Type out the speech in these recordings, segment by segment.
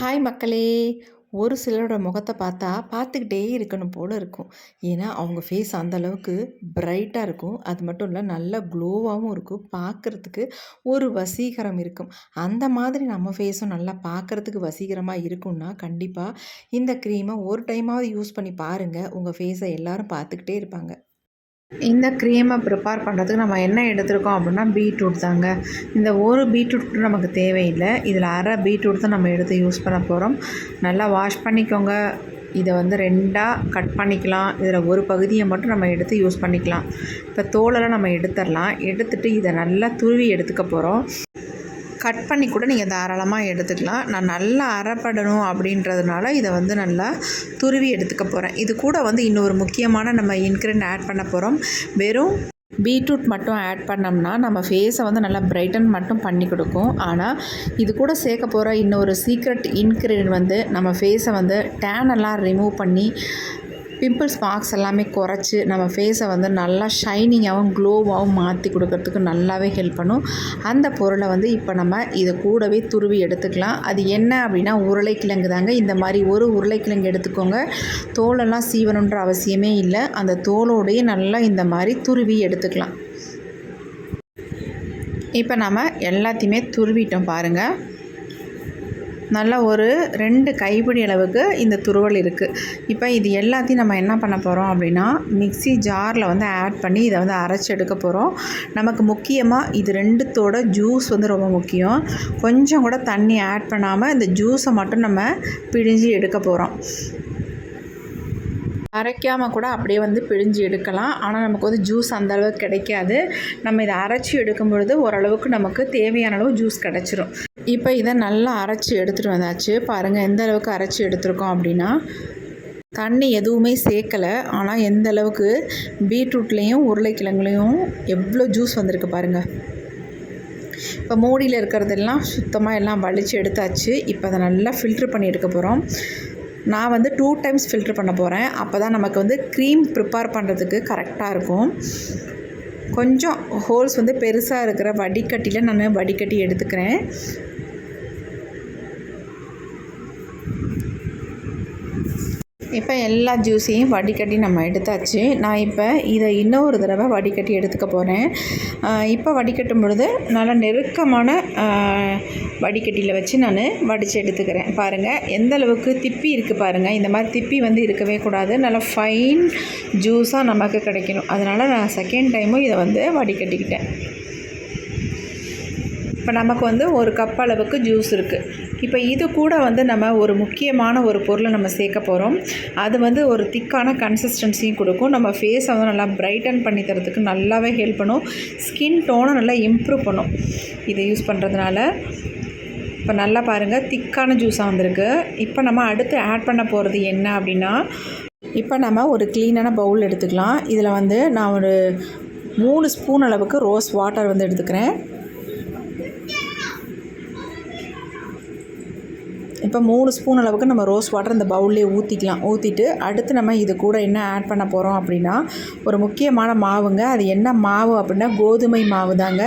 Hi மக்களே! ஒரு சிலரோட முகத்தை பார்த்தா, பார்த்துக்கிட்டே இருக்கணும் போல் இருக்கும். ஏன்னா, அவங்க ஃபேஸ் அந்த அளவுக்கு இருக்கும். அது மட்டும் இல்லை நல்லா க்ளோவாகவும் இருக்கும். பார்க்கறதுக்கு ஒரு வசீகரம் இருக்கும். அந்த மாதிரி நம்ம ஃபேஸும் நல்லா பார்க்கறதுக்கு வசீகரமாக இருக்கும்னா, கண்டிப்பாக இந்த க்ரீமை ஒரு டைமாவது யூஸ் பண்ணி பாருங்கள் உங்கள் ஃபேஸை எல்லோரும் பார்த்துக்கிட்டே இருப்பாங்க. இந்த க்ரீமை ப்ரிப்பேர் பண்ணுறதுக்கு நம்ம என்ன எடுத்திருக்கோம் அப்படின்னா பீட்ரூட் தாங்க. இந்த ஒரு பீட்ரூட் நமக்கு தேவையில்லை. இதில் அரை பீட்ரூட் தான் நம்ம எடுத்து யூஸ் பண்ண போகிறோம் நல்லா வாஷ் பண்ணிக்கோங்க. இதை வந்து ரெண்டாக கட் பண்ணிக்கலாம். இதில் ஒரு பகுதியை மட்டும் நம்ம எடுத்து யூஸ் பண்ணிக்கலாம். இப்போ தோலெல்லாம் நம்ம எடுத்துடலாம். எடுத்துகிட்டு இதை நல்லா துருவி எடுத்துக்க போகிறோம் கட் பண்ணி கூட நீங்கள் தாராளமாக எடுத்துக்கலாம். நான் நல்லா அறப்படணும் அப்படின்றதுனால இதை வந்து நல்லா துருவி எடுத்துக்க போகிறேன் இது கூட வந்து இன்னொரு முக்கியமான நம்ம இன்க்ரீடியன்ட் ஆட் பண்ண போகிறோம் வெறும் பீட்ரூட் மட்டும் ஆட் பண்ணோம்னா நம்ம ஃபேஸை வந்து நல்லா பிரைட்டன் மட்டும் பண்ணி கொடுக்கும். ஆனால் இது கூட சேர்க்க போகிற இன்னொரு சீக்ரெட் இன்க்ரீடியன்ட் வந்து நம்ம ஃபேஸை வந்து டேன் எல்லாம் ரிமூவ் பண்ணி பிம்பிள்ஸ் மார்க்ஸ் எல்லாமே குறைச்சி நம்ம ஃபேஸை வந்து நல்லா ஷைனிங்காகவும் க்ளோவாகவும் மாற்றி கொடுக்கறதுக்கு நல்லாவே ஹெல்ப் பண்ணும். அந்த பொருளை வந்து இப்போ நம்ம இதை கூடவே துருவி எடுத்துக்கலாம். அது என்ன அப்படின்னா உருளைக்கிழங்கு தாங்க. இந்த மாதிரி ஒரு உருளைக்கிழங்கு எடுத்துக்கோங்க. தோலெல்லாம் சீவணுன்ற அவசியமே இல்லை. அந்த தோலோடையே நல்லா இந்த மாதிரி துருவி எடுத்துக்கலாம். இப்போ நம்ம எல்லாத்தையுமே துருவிட்டோம் பாருங்கள் நல்லா ஒரு ரெண்டு கைப்பிடி அளவுக்கு இந்த துருவல் இருக்குது இப்போ இது எல்லாத்தையும் நம்ம என்ன பண்ண போகிறோம் அப்படின்னா மிக்சி ஜாரில் வந்து ஆட் பண்ணி இதை வந்து அரைச்சி எடுக்க போகிறோம் நமக்கு முக்கியமாக இது ரெண்டுத்தோட ஜூஸ் வந்து ரொம்ப முக்கியம். கொஞ்சம் கூட தண்ணி ஆட் பண்ணாமல் இந்த ஜூஸை மட்டும் நம்ம பிழிஞ்சு எடுக்க போகிறோம் அரைக்காமல் கூட அப்படியே வந்து பிழிஞ்சு எடுக்கலாம். ஆனால் நமக்கு வந்து ஜூஸ் அந்த அளவுக்கு கிடைக்காது. நம்ம இதை அரைச்சி எடுக்கும் பொழுது ஓரளவுக்கு நமக்கு தேவையான அளவு ஜூஸ் கிடச்சிரும். இப்போ இதை நல்லா அரைச்சி எடுத்துகிட்டு வந்தாச்சு. பாருங்கள் எந்த அளவுக்கு அரைச்சி எடுத்துருக்கோம் அப்படின்னா தண்ணி எதுவுமே சேர்க்கலை. ஆனால் எந்த அளவுக்கு பீட்ரூட்லேயும் உருளைக்கிழங்குலேயும் எவ்வளோ ஜூஸ் வந்திருக்கு பாருங்கள் இப்போ மூடியில் இருக்கிறதெல்லாம் சுத்தமாக எல்லாம் வலித்து எடுத்தாச்சு. இப்போ அதை நல்லா ஃபில்ட்ரு பண்ணி எடுக்க போகிறோம் நான் வந்து டூ டைம்ஸ் ஃபில்ட்ரு பண்ண போகிறேன் அப்போ தான் நமக்கு வந்து க்ரீம் ப்ரிப்பேர் பண்ணுறதுக்கு கரெக்டாக இருக்கும். கொஞ்சம் ஹோல்ஸ் வந்து பெருசாக இருக்கிற வடிகட்டியில் நான் வடிகட்டி எடுத்துக்கிறேன். இப்போ எல்லா ஜூஸையும் வடிகட்டி நம்ம எடுத்தாச்சு. நான் இப்போ இதை இன்னொரு தடவை வடிகட்டி எடுத்துக்க போகிறேன் இப்போ வடிகட்டும் பொழுது நல்லா நெருக்கமான வடிகட்டியில் வச்சு நான் வடித்து எடுத்துக்கிறேன். பாருங்கள் எந்த அளவுக்கு திப்பி இருக்குது பாருங்கள் இந்த மாதிரி திப்பி வந்து இருக்கவே கூடாது. நல்லா ஃபைன் ஜூஸாக நமக்கு கிடைக்கணும். அதனால் நான் செகண்ட் டைமும் இதை வந்து வடிகட்டிக்கிட்டேன். இப்போ நமக்கு வந்து ஒரு கப் அளவுக்கு ஜூஸ் இருக்குது இப்போ இது கூட வந்து நம்ம ஒரு முக்கியமான ஒரு பொருளை நம்ம சேர்க்க போகிறோம் அது வந்து ஒரு திக்கான கன்சிஸ்டன்சியும் கொடுக்கும். நம்ம ஃபேஸை வந்து நல்லா பிரைட்டன் பண்ணி தரத்துக்கு நல்லாவே ஹெல்ப் பண்ணும். ஸ்கின் டோனை நல்லா இம்ப்ரூவ் பண்ணும். இதை யூஸ் பண்ணுறதுனால இப்போ நல்லா பாருங்கள் திக்கான ஜூஸாக வந்திருக்கு. இப்போ நம்ம அடுத்து ஆட் பண்ண போகிறது என்ன அப்படின்னா இப்போ நம்ம ஒரு க்ளீனான பவுல் எடுத்துக்கலாம். இதில் வந்து நான் ஒரு மூணு ஸ்பூன் அளவுக்கு ரோஸ் வாட்டர் வந்து எடுத்துக்கிறேன். இப்போ மூணு ஸ்பூன் அளவுக்கு நம்ம ரோஸ் வாட்டர் இந்த பவுல்லே ஊற்றிக்கலாம் ஊற்றிட்டு அடுத்து நம்ம இது கூட என்ன ஆட் பண்ண போகிறோம் அப்படின்னா ஒரு முக்கியமான மாவுங்க. அது என்ன மாவு அப்படின்னா கோதுமை மாவு தாங்க.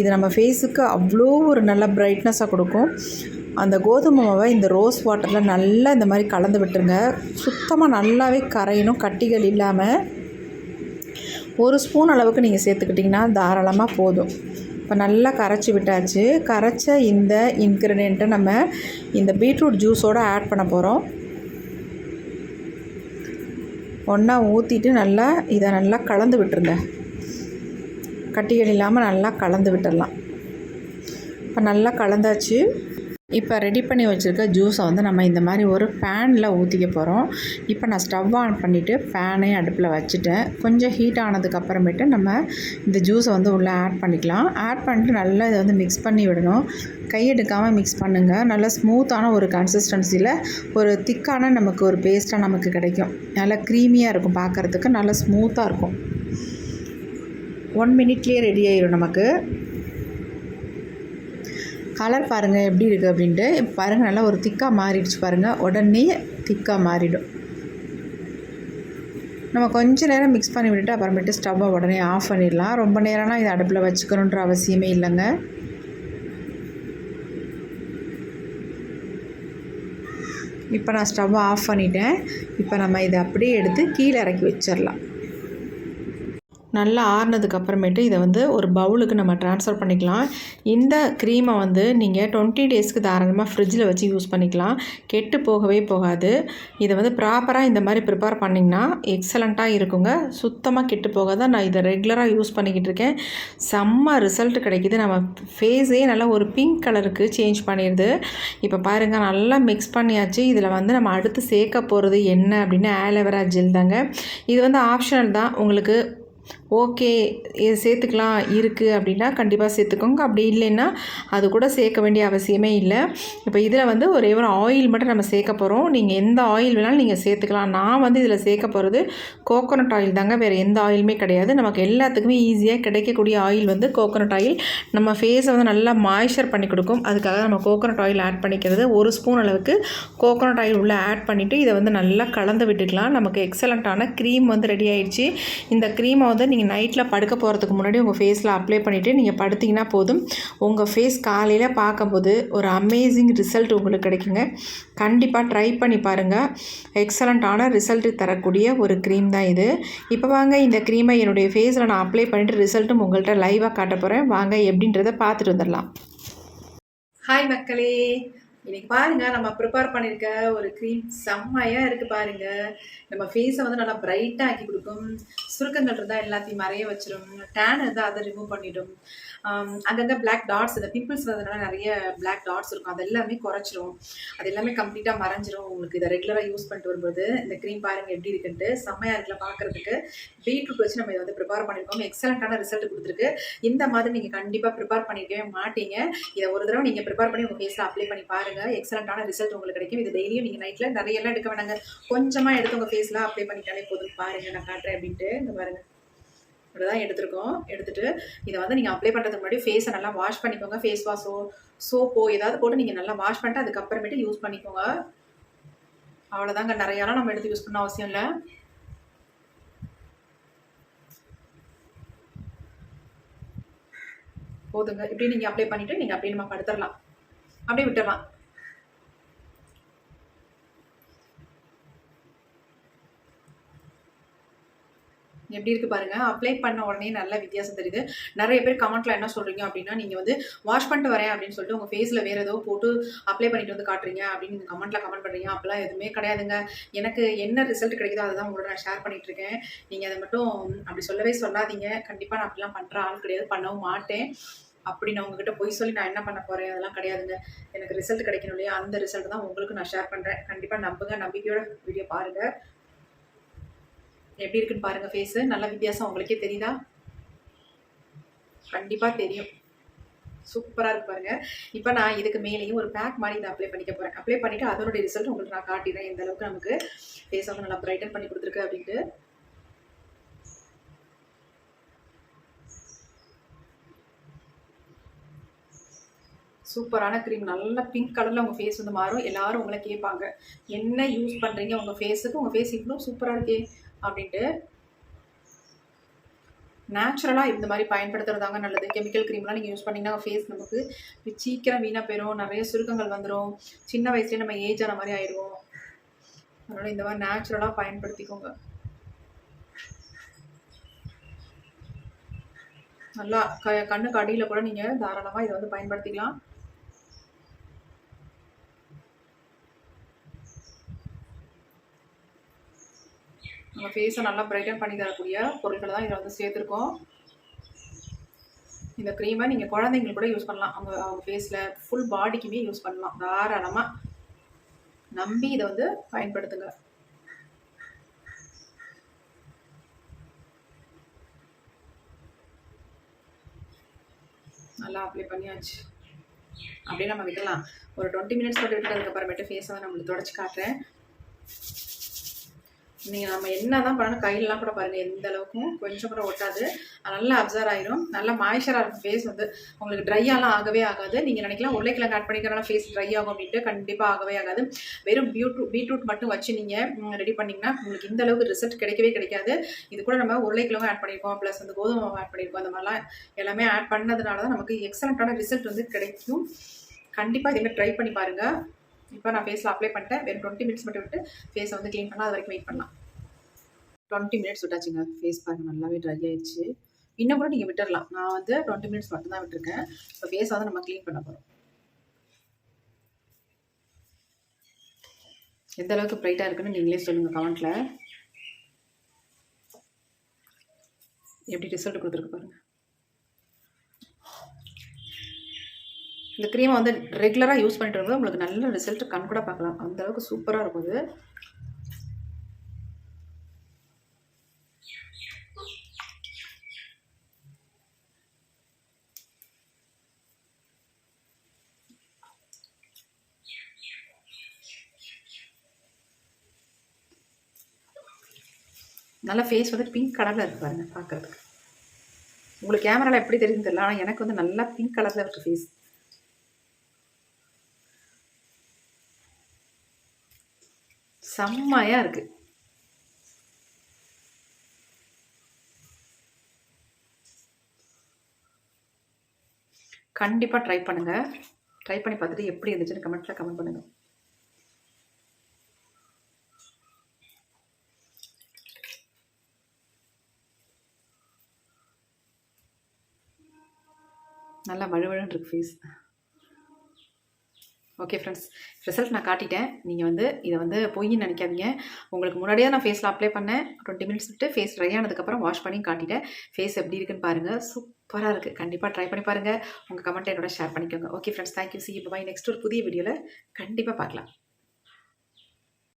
இது நம்ம ஃபேஸுக்கு அவ்வளோ ஒரு நல்ல பிரைட்னஸாக கொடுக்கும். அந்த கோதுமை மாவை இந்த ரோஸ் வாட்டரில் நல்லா இந்த மாதிரி கலந்து விட்டுருங்க. சுத்தமாக நல்லாவே கரையணும் கட்டிகள் இல்லாமல் ஒரு ஸ்பூன் அளவுக்கு நீங்கள் சேர்த்துக்கிட்டிங்கன்னா தாராளமாக போதும். இப்போ நல்லா கரைச்சி விட்டாச்சு. கரைச்ச இந்த இன்க்ரீடியண்ட்டை நம்ம இந்த பீட்ரூட் ஜூஸோடு ஆட் பண்ண போகிறோம் ஒன்றா ஊற்றிட்டு நல்லா இதை நல்லா கலந்து விட்டுருங்க. கட்டிகள் இல்லாமல் நல்லா கலந்து விட்டுடலாம் இப்போ நல்லா கலந்தாச்சு. இப்போ ரெடி பண்ணி வச்சுருக்க ஜூஸை வந்து நம்ம இந்த மாதிரி ஒரு பேனில் ஊற்றிக்க போகிறோம் இப்போ நான் ஸ்டவ் ஆன் பண்ணிவிட்டு பேனையும் அடுப்பில் வச்சுட்டேன். கொஞ்சம் ஹீட் ஆனதுக்கப்புறமேட்டு நம்ம இந்த ஜூஸை வந்து உள்ளே ஆட் பண்ணிக்கலாம். ஆட் பண்ணிட்டு நல்லா இதை வந்து மிக்ஸ் பண்ணி விடணும். கை எடுக்காமல் மிக்ஸ் பண்ணுங்கள் நல்லா ஸ்மூத்தான ஒரு கன்சிஸ்டன்சியில் ஒரு திக்கான நமக்கு ஒரு பேஸ்ட்டாக நமக்கு கிடைக்கும். நல்லா க்ரீமியாக இருக்கும் பார்க்குறதுக்கு. நல்லா ஸ்மூத்தாக இருக்கும். ஒன் மினிட்லேயே ரெடி ஆயிடும் நமக்கு. கலர் பாருங்கள் எப்படி இருக்குது அப்படின்ட்டு. பாருங்கள் நல்லா ஒரு திக்காக மாறிடுச்சு பாருங்கள் உடனே திக்காக மாறிடும். நம்ம கொஞ்ச நேரம் மிக்ஸ் பண்ணி விட்டுட்டு அப்புறமேட்டு ஸ்டவ்வை உடனே ஆஃப் பண்ணிடலாம். ரொம்ப நேரம்லாம் இதை அடுப்பில் வச்சுக்கணுன்ற அவசியமே இல்லைங்க. இப்போ நான் ஸ்டவ்வை ஆஃப் பண்ணிட்டேன். இப்போ நம்ம இதை அப்படியே எடுத்து கீழே இறக்கி வச்சிடலாம். நல்லா ஆறுனதுக்கப்புறமேட்டு இதை வந்து ஒரு பவுலுக்கு நம்ம ட்ரான்ஸ்ஃபர் பண்ணிக்கலாம். இந்த க்ரீமை வந்து நீங்கள் டுவெண்ட்டி டேஸ்க்கு தாராளமாக ஃப்ரிட்ஜில் வச்சு யூஸ் பண்ணிக்கலாம். கெட்டு போகவே போகாது. இதை வந்து ப்ராப்பராக இந்த மாதிரி ப்ரிப்பேர் பண்ணிங்கன்னா எக்ஸலண்ட்டாக இருக்குங்க. சுத்தமாக கெட்டு போகாத. நான் இதை ரெகுலராக யூஸ் பண்ணிக்கிட்டு இருக்கேன். செம்ம ரிசல்ட் கிடைக்கிது. நம்ம ஃபேஸே நல்லா ஒரு பிங்க் கலருக்கு சேஞ்ச் பண்ணிடுது. இப்போ பாருங்கள் நல்லா மிக்ஸ் பண்ணியாச்சு. இதில் வந்து நம்ம அடுத்து சேர்க்க போகிறது என்ன அப்படின்னு ஆலோவேரா ஜெல் தாங்க. இது வந்து ஆப்ஷனல் தான். உங்களுக்கு ஓகே இது சேர்த்துக்கலாம் இருக்குது அப்படின்னா கண்டிப்பாக சேர்த்துக்கோங்க. அப்படி இல்லைன்னா அது கூட சேர்க்க வேண்டிய அவசியமே இல்லை. இப்போ இதில் வந்து ஒரே ஒரு ஆயில் மட்டும் நம்ம சேர்க்க போகிறோம் நீங்கள் எந்த ஆயில் வேணாலும் நீங்கள் சேர்த்துக்கலாம். நான் வந்து இதில் சேர்க்க போகிறது கோகோனட் ஆயில் தாங்க. வேறு எந்த ஆயிலுமே கிடையாது. நமக்கு எல்லாத்துக்குமே ஈஸியாக கிடைக்கக்கூடிய ஆயில் வந்து கோகோனட் ஆயில் நம்ம ஃபேஸை வந்து நல்லா மாய்ஸ்சர் பண்ணி கொடுக்கும். அதுக்காக நம்ம கோகோனட் ஆயில் ஆட் பண்ணிக்கிறது. ஒரு ஸ்பூன் அளவுக்கு கோகோனட் ஆயில் உள்ளே ஆட் பண்ணிவிட்டு இதை வந்து நல்லா கலந்து விட்டுக்கலாம். நமக்கு எக்ஸலண்ட்டான க்ரீம் வந்து ரெடி ஆயிடுச்சு. இந்த க்ரீமை வந்து நீங்கள் நைட்டில் படுக்க போகிறதுக்கு முன்னாடி உங்கள் ஃபேஸில் அப்ளை பண்ணிவிட்டு நீங்கள் படுத்திங்கன்னா போதும். உங்கள் ஃபேஸ் காலையில் பார்க்கும்போது ஒரு அமேசிங் ரிசல்ட் உங்களுக்கு கிடைக்குங்க. கண்டிப்பாக ட்ரை பண்ணி பாருங்கள் எக்ஸலண்ட்டான ரிசல்ட் தரக்கூடிய ஒரு க்ரீம் தான் இது. இப்போ வாங்க இந்த க்ரீமை என்னுடைய ஃபேஸில் நான் அப்ளை பண்ணிவிட்டு ரிசல்ட்டும் உங்கள்கிட்ட லைவாக காட்ட போகிறேன் வாங்க எப்படின்றத பார்த்துட்டு வந்துடலாம். ஹாய் மக்களே. இன்னைக்கு பாருங்க நம்ம ப்ரிப்பேர் பண்ணியிருக்க ஒரு க்ரீம் செம்மையாக இருக்குது பாருங்க. நம்ம ஃபேஸை வந்து நல்லா பிரைட்டாக ஆக்கி கொடுக்கும். சுருக்கங்கள் இருந்தால் எல்லாத்தையும் மறைய வச்சிடும் டேன் இருந்தால் அதை ரிமூவ் பண்ணிடும். அங்கங்கே பிளாக் டாட்ஸ் இந்த பிம்பிள்ஸ் வந்ததுனால நிறைய பிளாக் டாட்ஸ் இருக்கும். அது எல்லாமே குறைச்சிரும். அது எல்லாமே கம்ப்ளீட்டாக மறைஞ்சிரும். உங்களுக்கு இதை ரெகுலராக யூஸ் பண்ணிட்டு வரும்போது இந்த க்ரீம் பாருங்க எப்படி இருக்குன்ட்டு செம்மையாக இருக்குல்ல பார்க்குறதுக்கு. பீட்ரூட் வச்சு நம்ம இதை வந்து ப்ரிப்பேர் பண்ணியிருக்கோம் எக்ஸலண்ட்டான ரிசல்ட் கொடுத்துருக்கு. இந்த மாதிரி நீங்கள் கண்டிப்பாக ப்ரிப்பேர் பண்ணிக்கவே மாட்டீங்க. இதை ஒரு தடவை நீங்கள் ப்ரிப்பேர் பண்ணி உங்கள் ஃபேஸில் அப்ளை பண்ணி பாருங்கள் எக்ஸலண்ட்டான ரிசல்ட் உங்களுக்கு கிடைக்கும். இது டெய்லியும் நீங்கள் நைட்டில் நிறைய எல்லாம் எடுக்க வேணாங்க. கொஞ்சமாக எடுத்து உங்கள் ஃபேஸில் அப்ளை பண்ணிட்டாலே போதும். பாருங்கள் நான் காட்டுறேன் அப்படின்ட்டு. இந்த பாருங்கள் இப்படி தான் எடுத்திருக்கோம். எடுத்துட்டு இதை வந்து நீங்கள் அப்ளை பண்ணுறதுக்கு முன்னாடி ஃபேஸை நல்லா வாஷ் பண்ணிக்கோங்க. ஃபேஸ் வாஷோ சோப்போ ஏதாவது போட்டு நீங்கள் நல்லா வாஷ் பண்ணிட்டு அதுக்கப்புறமேட்டு யூஸ் பண்ணிக்கோங்க. அவ்வளோதாங்க நிறையாலாம் நம்ம எடுத்து யூஸ் பண்ண அவசியம் இல்லை. போதுங்க. இப்படி நீங்கள் அப்ளை பண்ணிவிட்டு நீங்கள் அப்படியே நம்ம படுத்துடலாம் அப்படியே விட்டுடலாம் எப்படி இருக்குது பாருங்கள் அப்ளை பண்ண உடனே நல்ல வித்தியாசம் தெரியுது. நிறைய பேர் கமெண்ட்டில் என்ன சொல்கிறீங்க அப்படின்னா நீங்கள் வந்து வாஷ் பண்ணிட்டு வரேன் அப்படின்னு சொல்லிட்டு உங்கள் ஃபேஸில் வேறு ஏதோ போட்டு அப்ளை பண்ணிட்டு வந்து காட்டுறீங்க அப்படின்னு கமெண்ட்டில் கமெண்ட் பண்ணுறீங்க அப்போலாம் எதுவுமே கிடையாதுங்க. எனக்கு என்ன ரிசல்ட் கிடைக்குதோ அதை தான் உங்களோட நான் ஷேர் பண்ணிகிட்ருக்கேன் நீங்கள் அதை மட்டும் அப்படி சொல்லவே சொல்லாதீங்க. கண்டிப்பாக நான் அப்படிலாம் பண்ணுற ஆள் கிடையாது. பண்ணவும் மாட்டேன். அப்படி நான் உங்ககிட்ட போய் சொல்லி நான் என்ன பண்ண போகிறேன் அதெல்லாம் கிடையாதுங்க. எனக்கு ரிசல்ட் கிடைக்கணும் இல்லையா? அந்த ரிசல்ட் தான் உங்களுக்கு நான் ஷேர் பண்ணுறேன் கண்டிப்பாக நம்புங்க. நம்பிக்கையோட வீடியோ பாருங்கள் எப்படி இருக்குன்னு பாருங்கள் ஃபேஸு நல்ல வித்தியாசம் உங்களுக்கே தெரியுதா? கண்டிப்பாக தெரியும். சூப்பராக இருக்கு பாருங்க. இப்போ நான் இதுக்கு மேலேயும் ஒரு பேக் மாதிரி இதை அப்ளை பண்ணிக்க போகிறேன் அப்ளை பண்ணிவிட்டு அதனுடைய ரிசல்ட் உங்களுக்கு நான் காட்டிடுறேன். எந்த அளவுக்கு நமக்கு ஃபேஸ் வந்து நல்லா பிரைட்டன் பண்ணி கொடுத்துருக்கு அப்படின்ட்டு. சூப்பரான க்ரீம் நல்ல பிங்க் கலரில் உங்கள் ஃபேஸ் வந்து மாறும். எல்லாரும் உங்களை கேட்பாங்க. என்ன யூஸ் பண்ணுறீங்க உங்கள் ஃபேஸுக்கு உங்கள் ஃபேஸ் இவ்வளோ சூப்பராக இருக்கே. அப்படின்ட்டு நேச்சுரலாக இந்த மாதிரி பயன்படுத்துகிறதாங்க நல்லது. கெமிக்கல் க்ரீம்லாம் நீங்கள் யூஸ் பண்ணிங்கன்னா ஃபேஸ் நமக்கு சீக்கிரம் வீணாக போயிடும் நிறைய சுருக்கங்கள் வந்துடும் சின்ன வயசுலேயே நம்ம ஏஜ் ஆன மாதிரி ஆயிடுவோம் அதனால் இந்த மாதிரி நேச்சுரலாக பயன்படுத்திக்கோங்க. நல்லா க கண்ணுக்கு அடியில் கூட நீங்கள் தாராளமாக இதை வந்து பயன்படுத்திக்கலாம் நம்ம ஃபேஸை நல்லா பிரைட்டன் பண்ணி தரக்கூடிய பொருட்களை தான் இதில் வந்து சேர்த்துருக்கோம். இந்த க்ரீமை நீங்கள் குழந்தைங்களுக்கு கூட யூஸ் பண்ணலாம். அவங்க அவங்க ஃபேஸில் ஃபுல் பாடிக்குமே யூஸ் பண்ணலாம். தாராளமாக நம்பி இதை வந்து பயன்படுத்துங்க. நல்லா அப்ளை பண்ணியாச்சு. அப்படியே நம்ம விடலாம் ஒரு டுவெண்ட்டி மினிட்ஸ் மட்டும் விட்டதுக்கப்புறமேட்டு ஃபேஸை வந்து நம்மளுக்கு தொடச்சி காட்டுறேன். நீங்கள் நம்ம என்ன தான் பண்ணணும் கையிலலாம் கூட பாருங்கள் எந்த அளவுக்கும் கொஞ்சம் கூட ஒட்டாது. நல்லா அப்சர்வ் ஆயிரும். நல்லா மாய்ச்சராக இருக்கும் ஃபேஸ் வந்து. உங்களுக்கு ட்ரையாலாம் ஆகவே ஆகாது. நீங்கள் நினைக்கலாம் உருளைக்கிழங்கு ஆட் பண்ணிக்கிறனால ஃபேஸ் ட்ரை ஆகும் அப்படின்ட்டு கண்டிப்பாக ஆகவே ஆகாது. வெறும் பீட்ரூட் பீட்ரூட் மட்டும் வச்சு நீங்கள் ரெடி பண்ணிங்கன்னா உங்களுக்கு இந்த அளவுக்கு ரிசல்ட் கிடைக்கவே கிடைக்காது. இது கூட நம்ம உருளைக்கிழங்கும் ஆட் பண்ணியிருக்கோம் ப்ளஸ் வந்து கோதுமை ஆட் பண்ணியிருக்கோம் அந்த மாதிரிலாம் எல்லாமே ஆட் பண்ணதுனால தான் நமக்கு எக்ஸலண்ட்டான ரிசல்ட் வந்து கிடைக்கும். கண்டிப்பாக இதேமாதிரி ட்ரை பண்ணி பாருங்கள் இப்போ நான் ஃபேஸில் அப்ளை பண்ணிட்டேன். வெறும் டுவெண்ட்டி மினிட்ஸ் மட்டும் விட்டு ஃபேஸை வந்து க்ளீன் பண்ணலாம் அது வரைக்கும் வெயிட் பண்ணலாம். Twenty minutes விட்டாச்சுங்க. ஃபேஸ் பாருங்கள் நல்லாவே ட்ரை ஆயிடுச்சு. இன்னும் கூட நீங்கள் விட்டுடலாம் நான் வந்து டுவெண்ட்டி மினிட்ஸ் மட்டும் தான் விட்டுருக்கேன். இப்போ ஃபேஸ் வந்து நம்ம க்ளீன் பண்ண போகிறோம் எந்த அளவுக்கு ப்ரைட்டாக இருக்குன்னு நீங்களே சொல்லுங்கள் கமெண்ட்டில் எப்படி ரிசல்ட் கொடுத்துருக்கு பாருங்கள் இந்த க்ரீமை வந்து ரெகுலராக யூஸ் பண்ணிட்டு வரும்போது உங்களுக்கு நல்ல ரிசல்ட் கண் கூட பார்க்கலாம். அந்த அளவுக்கு சூப்பராக இருக்கும் இது நல்ல ஃபேஸ் வந்து பிங்க் கலரில் இருக்கு பாருங்கள் பார்க்குறதுக்கு. உங்களுக்கு கேமராவில் எப்படி தெரியுதுன்னு தெரியல ஆனால் எனக்கு வந்து நல்லா பிங்க் கலரில் இருக்குது ஃபேஸ் செம்மையாக இருக்குது கண்டிப்பாக ட்ரை பண்ணுங்கள் ட்ரை பண்ணி பார்த்துட்டு எப்படி இருந்துச்சுன்னு கமெண்ட்டில் கமெண்ட் பண்ணுங்கள் நல்லா வழுவழுன்னு இருக்கு ஃபேஸ் ஓகே ஃப்ரெண்ட்ஸ் ரிசல்ட் நான் காட்டிட்டேன். நீங்கள் வந்து இதை வந்து பொய்ன்னு நினைக்காதீங்க. உங்களுக்கு முன்னாடியே நான் ஃபேஸில் அப்ளை பண்ணேன். டுவெண்ட்டி மினிட்ஸ் விட்டு ஃபேஸ் ட்ரை ஆனதுக்கப்புறம் வாஷ் பண்ணி காட்டிட்டேன். ஃபேஸ் எப்படி இருக்குன்னு பாருங்கள் சூப்பராக இருக்குது கண்டிப்பாக ட்ரை பண்ணி பாருங்கள் உங்கள் கமெண்ட் என்னோட ஷேர் பண்ணிக்கோங்க. Okay friends thank you see bye next ஒரு புதிய வீடியோவில் கண்டிப்பாக பார்க்கலாம்.